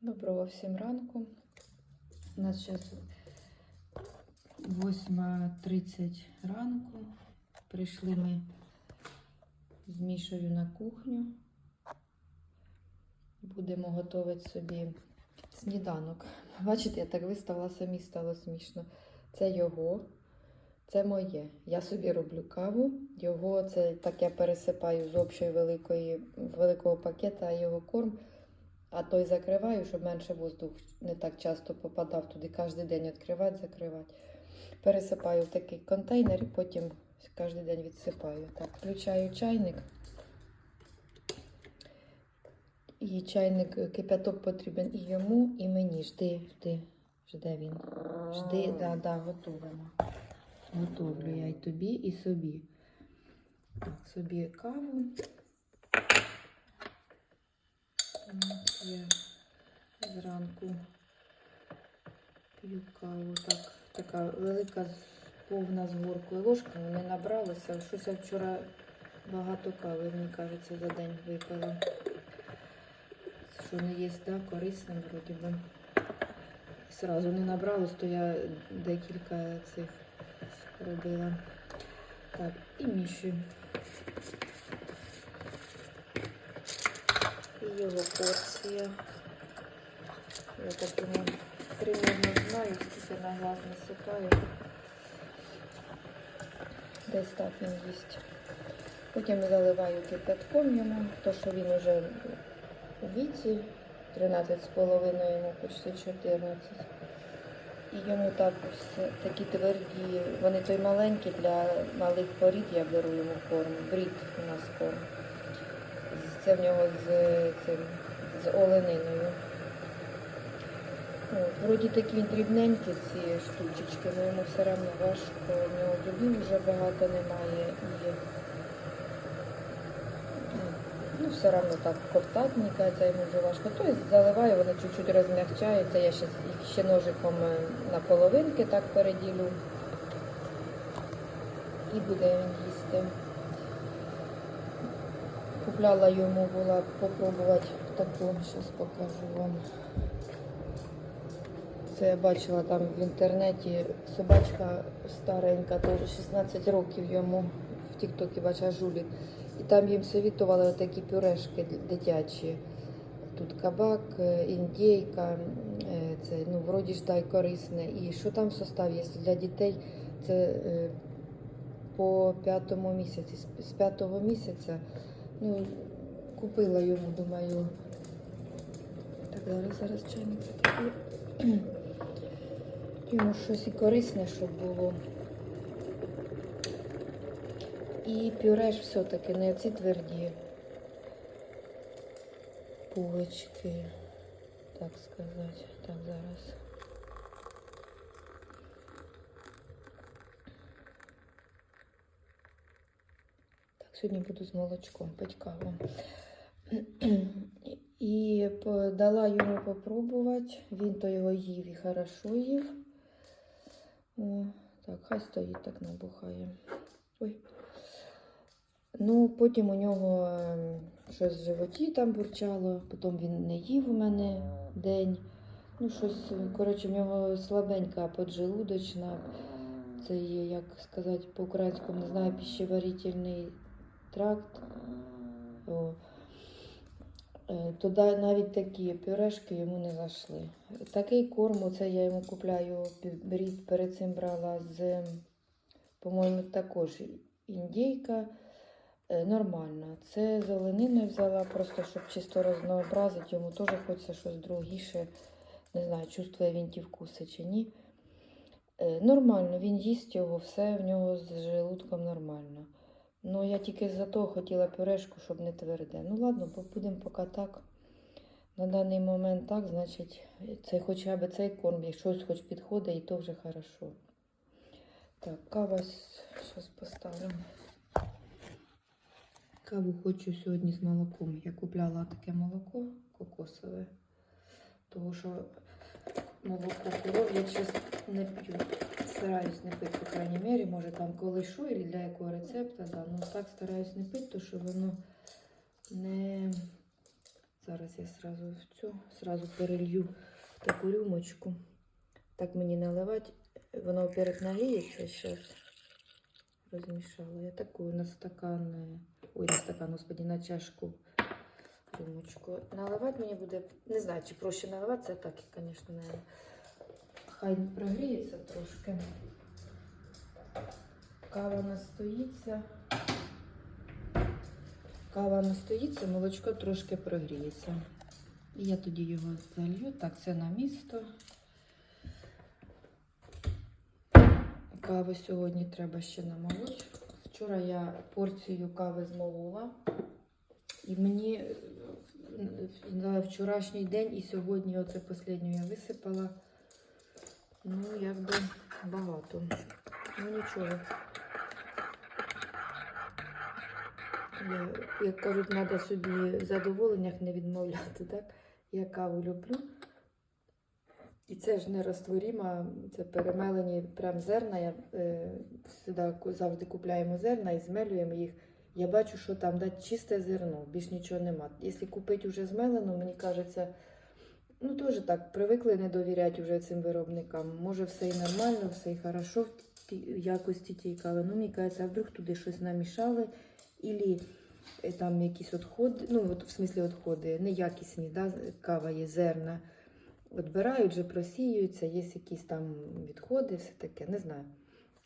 Доброго всім ранку. У нас зараз 8.30 ранку. Прийшли ми з Мішою на кухню. Будемо готувати собі сніданок. Бачите, я так виставила, самі стало смішно. Це його, це моє. Я собі роблю каву. Його це так я пересипаю з общої великої, великого пакета, а його корм. А той закриваю, щоб менше воздух не так часто попадав туди. Кожен день відкривати, закривати. Пересипаю в такий контейнер і потім кожен день відсипаю. Так, включаю чайник. І чайник кипяток потрібен і йому, і мені. Жди, жди, жде він. Жди, да, да, готуємо. Готовлю я і тобі, і собі. Так, собі каву. Я зранку п'ю каву. Так, така велика повна з ложка, не набралася. Щось я вчора багато кави, мені кажеться, за день випила. Що не є да, корисним, вроді би. Сразу не набралось, то я декілька цих робила. Так, і міші. І його порція. Я так йому примірно знаю, скільки на глаз насипаю. Десь так він їсть. Потім заливаю кипятком йому, то що він вже у віці, 13,5 йому почти 14. І йому так ось такі тверді, вони той маленькі для малих порід, я беру йому корм. Брід у нас корм. Це в нього з, цим, з олениною. От, вроді такі він дрібненькі ці штучечки, але йому все одно важко. У нього зубів вже багато немає і ну, все одно так ковтати, мені кажеться, йому вже важко. Тобто заливаю, вони чуть-чуть розмягчаються. Я ще, ще ножиком е, на половинки так переділю. І буде він їсти. Купляла йому була попробувати таку, зараз покажу вам. Це я бачила там в інтернеті собачка старенька, теж 16 років йому в Тіктокі бачила жулік. І там їм совітували такі пюрешки дитячі. Тут кабак, е, індійка, е, це ну, вроді ж дай корисне. І що там в составі є для дітей? Це е, по п'ятому місяці. З п'ятого місяця ну, купила йому, думаю. Так, зараз зараз чайник закипів. Йому щось і корисне, щоб було. І пюре ж все-таки не ці тверді булочки, так сказати. Так, зараз. Сьогодні буду з молочком пити каву. І дала йому попробувати. Він то його їв і хорошо їв. О, так, хай стоїть, так набухає. Ой. Ну, потім у нього ем, щось в животі там бурчало, потім він не їв у мене день. Ну, щось, е, коротше, в нього слабенька поджелудочна. Це є, як сказати, по-українському, не знаю, пищеварительний тракт. О. Е, Туди навіть такі пюрешки йому не зайшли. Такий корм, це я йому купляю брід, перед цим брала з, по-моєму, також індійка. Е, Нормально. Це з олениною взяла, просто щоб чисто рознообразити. Йому теж хочеться щось другіше. Не знаю, чувствує він ті вкуси чи ні. Е, Нормально, він їсть його, все в нього з желудком нормально. Ну, я тільки за того хотіла пюрешку, щоб не тверде. Ну ладно, будемо поки так. На даний момент так, значить, це хоча б цей корм, якщо щось хоч підходить, і то вже хорошо. Так, кава зараз поставимо. Каву хочу сьогодні з молоком. Я купляла таке молоко кокосове, тому що молоко коров я зараз не п'ю. Стараюсь не пити, по крайній мірі, може там коли що, і для якого рецепта, да. ну так стараюсь не пити, тому що воно не Зараз я сразу в цю, сразу перелью таку рюмочку. Так мені наливати. Воно, во-первых, нагріється зараз. Розмішала. Я таку на стакан, е, ой, на стакан, господи, на чашку рюмочку. Наливати мені буде, не знаю, чи проще наливати, це так, звісно, не. Хай прогріється трошки. Кава настоїться. Кава настоїться, молочко трошки прогріється. І я тоді його залью. Так, це на місто. Кави сьогодні треба ще намолоти. Вчора я порцію кави змолола. І мені е, на вчорашній день і сьогодні оце останню я висипала. Ну, якби багато. Ну нічого. Як кажуть, треба собі в задоволеннях не відмовляти, так? Я каву люблю. І це ж не розтворіма, це перемелені прям зерна. Я е, сюди завжди купляємо зерна і змелюємо їх. Я бачу, що там да, чисте зерно, більш нічого нема. Якщо купити вже змелену, мені кажеться, ну теж так, привикли не довіряти вже цим виробникам. Може, все і нормально, все і хорошо в якості тієї кави. Ну, мені кажеться, а вдруг туди щось намішали, ілі е, там якісь відходи, ну, от, в смислі відходи, неякісні, да, кава є зерна. Відбирають, вже просіюються, є якісь там відходи, все таке, не знаю.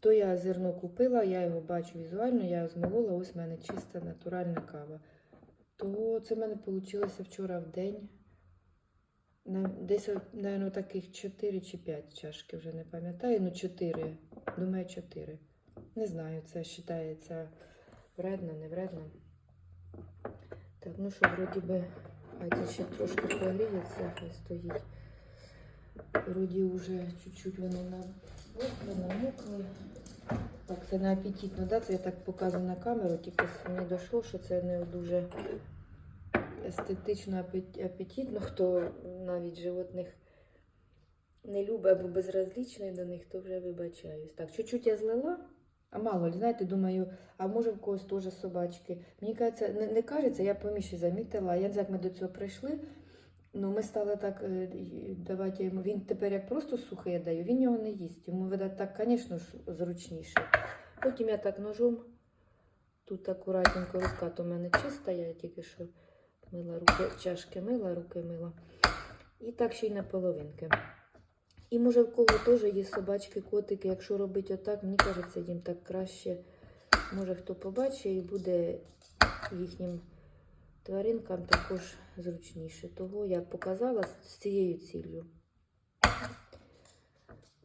То я зерно купила, я його бачу візуально, я його змолола, ось в мене чиста натуральна кава. То це в мене вийшло вчора в день. Десь, мабуть, таких 4 чи 5 чашки, вже не пам'ятаю. Ну, 4. Думаю, 4. Не знаю, це вважається вредно, не вредно. Так, ну що, вроді би, а це ще трошки прогріється, хай стоїть. Вроді вже чуть-чуть вони на намокли. Так, це не апетитно, да? Це я так показую на камеру, тільки мені дійшло, що це не дуже естетично апет- апетитно, хто навіть животних не любить або безразлічний до них, то вже вибачаюсь. Так, чуть-чуть я злила, а мало знаєте, думаю, а може в когось теж собачки. Мені кажеться, не, не кажеться, я по Міші замітила, я не знаю, як ми до цього прийшли. Ну, ми стали так е, давати йому. Він тепер як просто сухе я даю, він його не їсть. Йому видать так, звісно зручніше. Потім я так ножом, тут акуратненько рука то в мене чиста, я тільки що мила руки, чашки мила, руки мила. І так ще й на половинки. І може в кого теж є собачки, котики, якщо робити отак, мені кажеться, їм так краще. Може хто побачить і буде їхнім тваринкам також зручніше. Того я показала з цією ціллю.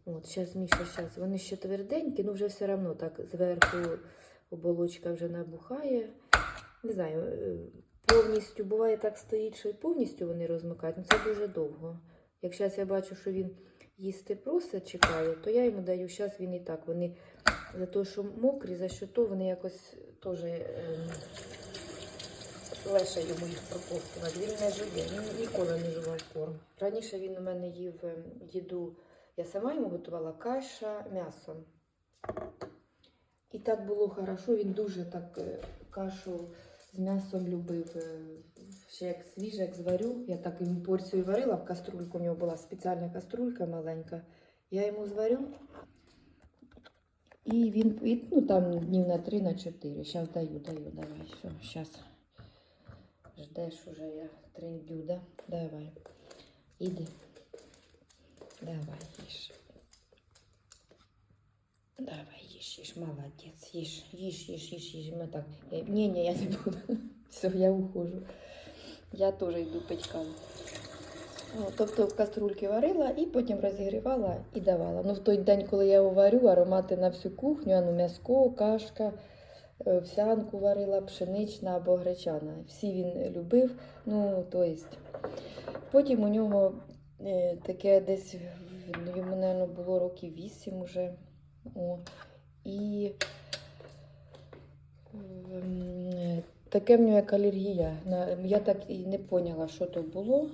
От, зараз, Міша, зараз. Вони ще тверденькі, ну вже все одно так зверху оболочка вже набухає. Не знаю, е, повністю буває так стоїть, що і повністю вони розмикають. Ну це дуже довго. Як зараз я бачу, що він їсти просить, чекає, то я йому даю, зараз він і так. Вони за те, що мокрі, за що то вони якось теж. ем, легше йому їх проковтувати. Він не жує, він ніколи не жував корм. Раніше він у мене їв ем, їду, я сама йому готувала каша м'ясом. І так було хорошо, він дуже так е, кашу з м'ясом любив. е, Ще як свіже, як зварю. Я так йому порцію варила в каструльку, у нього була спеціальна каструлька маленька. Я йому зварю. І він, ну там днів на три, на чотири. Зараз даю, даю, давай, все, зараз. Ждеш уже я трендю, да? Давай. Іди. Давай, їж. Давай, їж, їж, молодець, їж, їж, їж, їж, їж. Ми так. Ні, ні, я не буду. Все, я ухожу. Я теж йду пить каву. Тобто в каструльки варила і потім розігрівала і давала. Ну, в той день, коли я варю, аромати на всю кухню, ну м'яско, кашка, е, овсянку варила, пшенична або гречана. Всі він любив. Ну, то єсть. Потім у нього е, таке десь йому, мабуть, було років вісім уже. О, і ем, таке в нього як алергія. Я так і не поняла, що то було.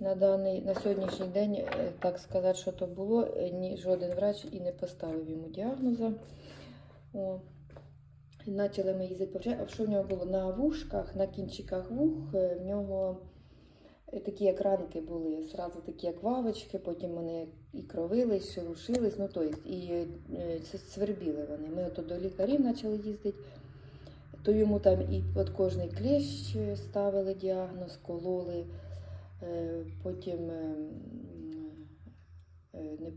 На, даний, на сьогоднішній день, е, так сказати, що то було, е, ні жоден врач і не поставив йому діагноза. О. Почали ми їздити повчати. А що в нього було? На вушках, на кінчиках вух, е, в нього такі як ранки були, зразу такі як вавочки, потім вони і кровились, шелушились, ну то есть, і е, свербіли вони. Ми ото до лікарів почали їздити, то йому там і під кожний клещ ставили діагноз, кололи, Е, потім е, м, е, не.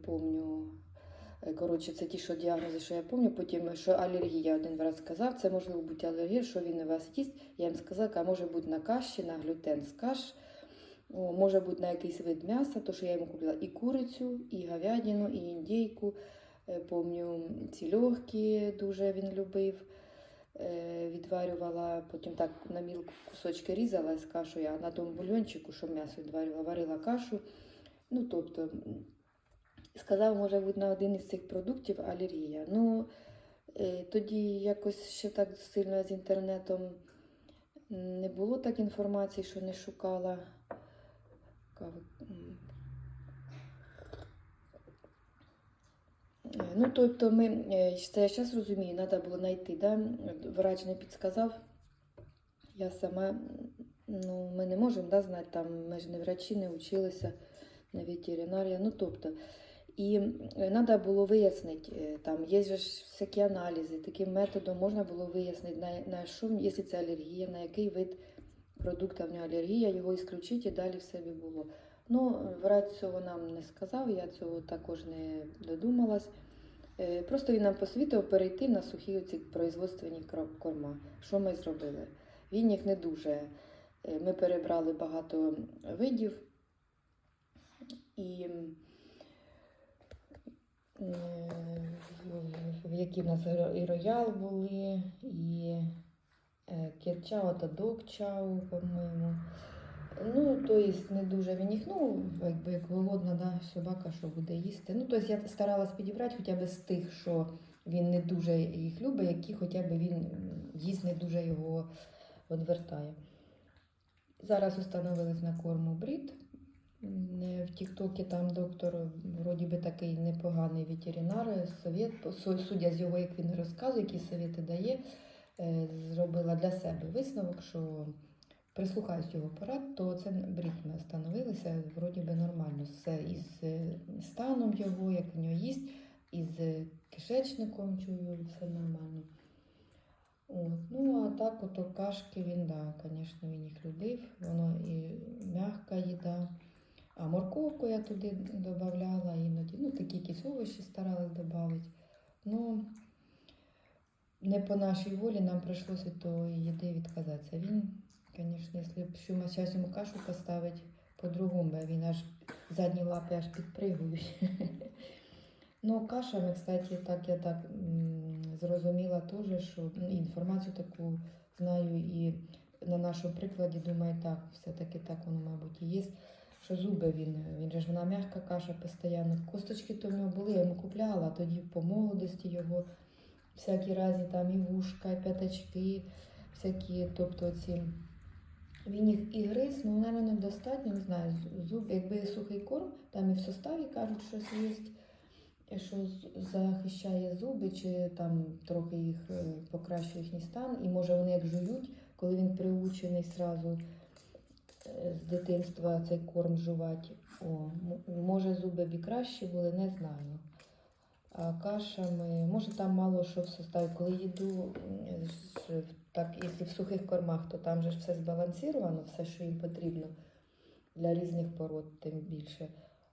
Е, Коротше, це ті, що діагнози, що я пам'ятаю. Потім, що алергія один раз сказав, це можливо бути алергія, що він у вас їсть. Я їм сказала, а може бути на каші, на глютен з каш, може бути на якийсь вид м'яса, то що я йому купила і курицю, і говядину, і індійку. Е, Помню, ці легкі дуже він любив. Е, Відварювала, потім так на мілку кусочки різала з кашею, а на тому бульйончику, що м'ясо відварювала, варила кашу. Ну, тобто, сказав, може бути на один із цих продуктів алергія. Ну, е, тоді якось ще так сильно з інтернетом не було так інформації, що не шукала. Е, Ну, тобто ми, е, це я зараз розумію, треба було знайти, да? врач не підсказав. Я сама, ну, ми не можемо да, знати, там, ми ж не врачі, не вчилися на ветеринарія. Ну, тобто, і треба було вияснити, е, там є ж всякі аналізи, таким методом можна було вияснити, на, на що, якщо це алергія, на який вид продукту в нього алергія, його ісключити і далі все би було. Ну, врач цього нам не сказав, я цього також не додумалась. Е, Просто він нам посвітив перейти на сухі оці производственні корма. Що ми зробили? Він їх не дуже. е, Ми перебрали багато видів і е, в- в які в нас і роял були, і е, кетчао та докчао, по-моєму. Ну, то есть не дуже він їх, ну, якби як голодна да, собака, що буде їсти. Ну, тобто я старалась підібрати хоча б з тих, що він не дуже їх любить, які хоча б він їсть не дуже його відвертає. Зараз установились на корму брід. Е, В Тіктокі там доктор вроді би такий непоганий ветеринар, совет, судя з його, як він розказує, які совєти дає, зробила для себе висновок, що прислухаюсь його порад, то це брід ми встановилися, вроді би нормально. Все із е, станом його, як в нього їсть, із е, кишечником чую, все нормально. От. Ну, а так, ото кашки він, да, звісно, він їх любив. Воно і м'яка їда. А морковку я туди додавала іноді. Ну, такі якісь овочі старалась додати. Ну, не по нашій волі нам прийшлося тої їди відказатися. Він, звісно, якщо ми зараз йому кашу поставити по-другому, він аж задні лапи аж підпригують. Ну, кашами, кстати, так я так зрозуміла теж, що ну, інформацію таку знаю і на нашому прикладі думаю, так, все-таки так воно, мабуть, і є. Що зуби він, він же ж вона м'яка каша постійно. Косточки то в нього були, я йому купляла, тоді по молодості його всякі разні там і вушка, і п'ятачки, всякі, тобто ці. Він їх і гриз, ну, мабуть, недостатньо, не знаю, зуб, якби сухий корм, там і в составі кажуть, щось є, що захищає зуби, чи там трохи їх е, покращує їхній стан, і може вони як жують, коли він приучений сразу е, з дитинства цей корм жувати. О, може зуби б і кращі були, не знаю. Кашами, може там мало що в составі. Коли їду, так, якщо в сухих кормах, то там же ж все збалансировано, все, що їм потрібно для різних пород, тим більше.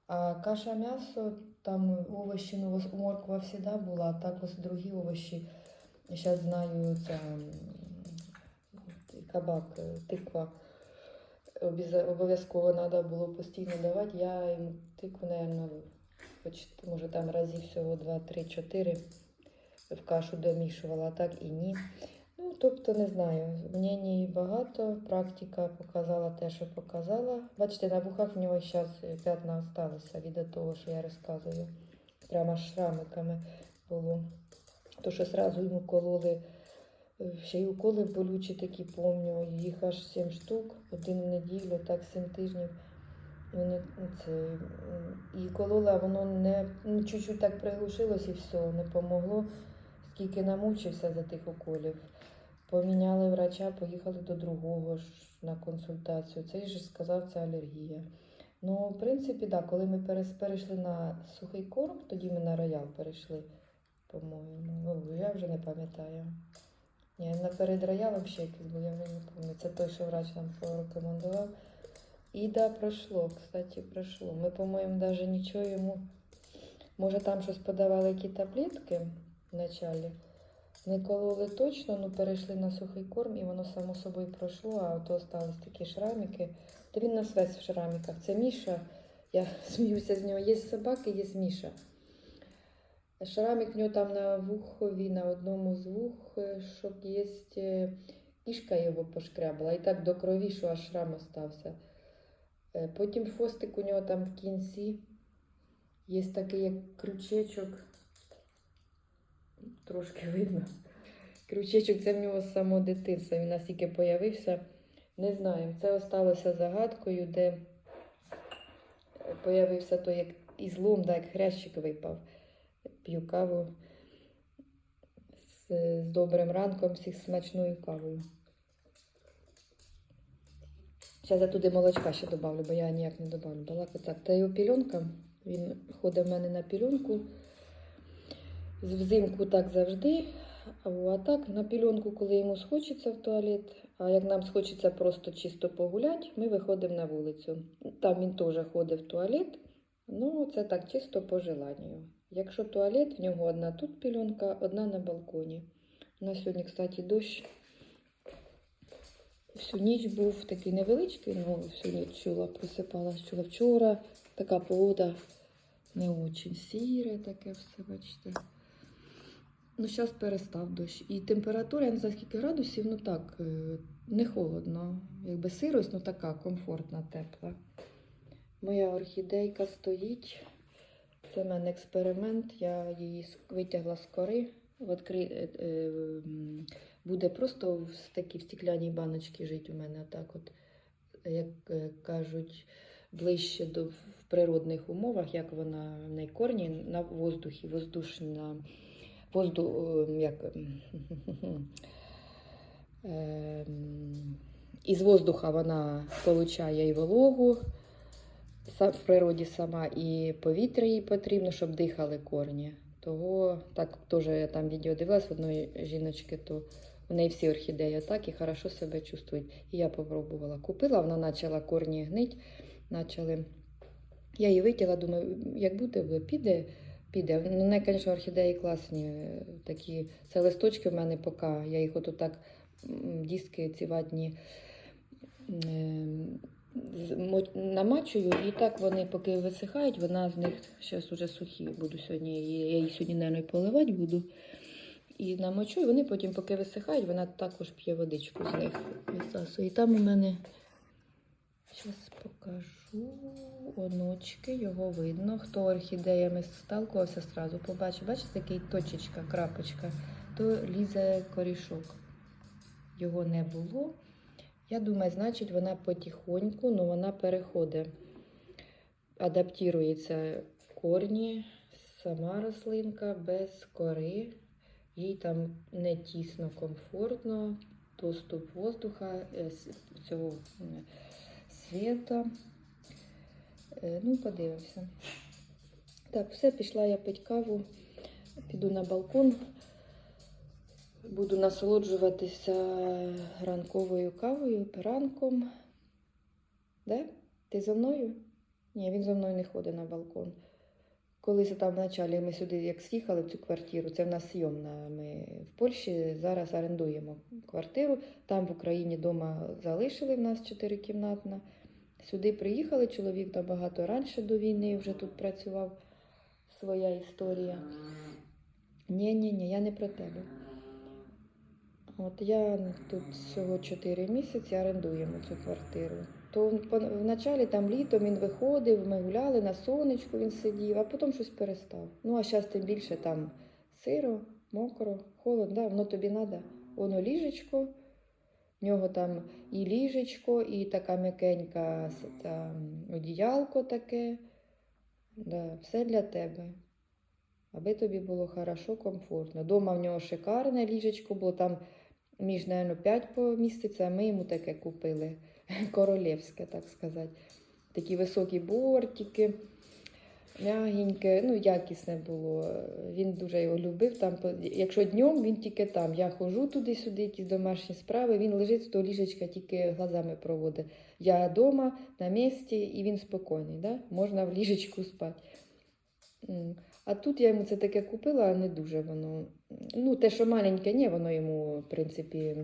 А каша м'ясо, там овочі, ну, морква завжди була, а так ось другі овочі. Я зараз знаю, це кабак, е, тиква. Обов'язково треба було постійно давати. Я йому тикву, мабуть, хоч може там разів всього 2, 3, 4 в кашу домішувала, а так і ні. Ну, тобто, не знаю, мнені багато, практика показала те, що показала. Бачите, на вухах в нього зараз п'ятна залишилися від того, що я розказую. Прямо шрамиками було. То, що одразу йому кололи, е, ще й уколи болючі такі, помню, їх аж 7 штук, один неділю, так 7 тижнів. Вони це, і колола, воно не ну, чуть-чуть так приглушилось і все, не помогло. скільки намучився за тих уколів. Поміняли врача, поїхали до другого ж на консультацію. Цей же сказав, це алергія. Ну, в принципі, да, коли ми перейшли на сухий корм, тоді ми на роял перейшли, по-моєму. Ну, я вже не пам'ятаю. Ні, наперед роялом ще якийсь був, я вже не пам'ятаю. Це той, що врач нам порекомендував. І да, пройшло, кстати, пройшло. Ми, по-моєму, навіть нічого йому. Може, там щось подавали які таблетки в началі. Не кололи точно, ну перейшли на сухий корм і воно само собою пройшло, а то остались такі шрамики. То він нас весь в шрамиках. Це Міша. Я сміюся з нього. Є собаки, є Міша. Шрамик в нього там на вухові, на одному з вух, е, щоб є е, кішка його пошкрябала. І так до крові, що аж шрам остався. Е, Потім хвостик у нього там в кінці. Є такий як крючечок. Трошки видно. Крючечок це в нього з самого дитинства. Він настільки появився. Не знаю. Це осталося загадкою, де е, появився той як ізлом, да, як хрящик випав. П'ю каву з, з добрим ранком, всіх смачною кавою. Зараз я туди молочка ще добавлю, бо я ніяк не добавлю. Балака так. Та його пільонка. Він ходить в мене на пільонку. Взимку так завжди. А так на пільонку, коли йому схочеться в туалет, а як нам схочеться просто чисто погуляти, ми виходимо на вулицю. Там він теж ходить в туалет. Ну, це так чисто по желанню. Якщо туалет, в нього одна тут пільонка, одна на балконі. У нас сьогодні, кстати, дощ. Всю ніч був такий невеличкий, ну всю ніч чула, просипалась, чула вчора. Така погода не очень сіре, таке все, бачите. Ну, зараз перестав дощ. І температура, я не знаю скільки градусів, ну так, е, не холодно. Якби сирость, ну така комфортна, тепла. Моя орхідейка стоїть. Це в мене експеримент. Я її витягла з кори. Відкри... Буде просто в такій в стекляній баночці жити у мене отак от, як е, кажуть, ближче до в природних умовах, як вона в неї корні на воздухі, воздушна, воздух, е, як, ем, ем, із воздуха вона получає і вологу, в природі сама, і повітря їй потрібно, щоб дихали корні. Того так теж я там відео дивилась в одної жіночки, то у неї всі орхідеї так і хорошо себе чувствують. І я попробувала. Купила, вона почала корні гнить, почали. Я її витягла, думаю, як буде, піде, піде. Ну, не, звісно, орхідеї класні. Такі, це листочки в мене поки. Я їх от так диски ці ватні ем, намачую, і так вони поки висихають, вона з них зараз уже сухі. Буду сьогодні, я її сьогодні, мабуть, поливати буду. І намочу, і вони потім, поки висихають, вона також п'є водичку з них висасує. І там у мене, зараз покажу, оночки, його видно. Хто орхідеями сталкувався, сразу побачив. Бачите, такий точечка, крапочка, то лізе корішок. Його не було. Я думаю, значить, вона потихоньку, ну вона переходить, адаптується корні, сама рослинка без кори. Їй там не тісно, комфортно, доступ воздуха, е, цього світа. Е, Ну, подивимося. Так, все, пішла я пити каву, піду на балкон. Буду насолоджуватися ранковою кавою, ранком. Де? Ти за мною? Ні, він за мною не ходить на балкон. Колись там вначалі ми сюди як з'їхали в цю квартиру, це в нас зйомна. Ми в Польщі зараз орендуємо квартиру. Там в Україні вдома залишили в нас чотирикімнатна. Сюди приїхали, чоловік набагато раніше до війни вже тут працював. Своя історія. Ні, ні, ні, я не про тебе. От я тут всього 4 місяці орендуємо цю квартиру. То вначалі там літом він виходив, ми гуляли на сонечку, він сидів, а потім щось перестав. Ну а зараз тим більше там сиро, мокро, холодно, да, воно тобі треба. Воно ліжечко, в нього там і ліжечко, і така м'якенька там, одіялко таке. Да, все для тебе. Аби тобі було хорошо, комфортно. Дома в нього шикарне ліжечко було, там між, мабуть, 5 поміститься, а ми йому таке купили. Королівське, так сказати. Такі високі бортики, м'ягеньке, ну, якісне було. Він дуже його любив. Там, якщо днем, він тільки там. Я ходжу туди-сюди, якісь домашні справи, він лежить того ліжечка, тільки глазами проводить. Я вдома, на місці, і він спокійний, да? можна в ліжечку спати. А тут я йому це таке купила, а не дуже воно. Ну, те, що маленьке, ні, воно йому, в принципі,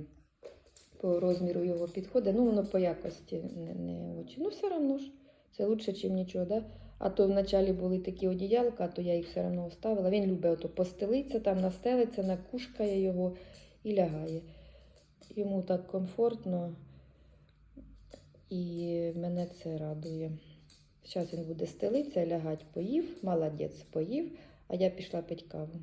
по розміру його підходить. Ну, воно по якості не, не очень. Ну, все одно ж, це краще, ніж нічого, да? А то вначалі були такі одіялка, а то я їх все одно оставила. Він любить ото постелиться, там настелиться, накушкає його і лягає. Йому так комфортно, і мене це радує. Зараз він буде стелитися, лягати, поїв, молодець, поїв, а я пішла пити каву.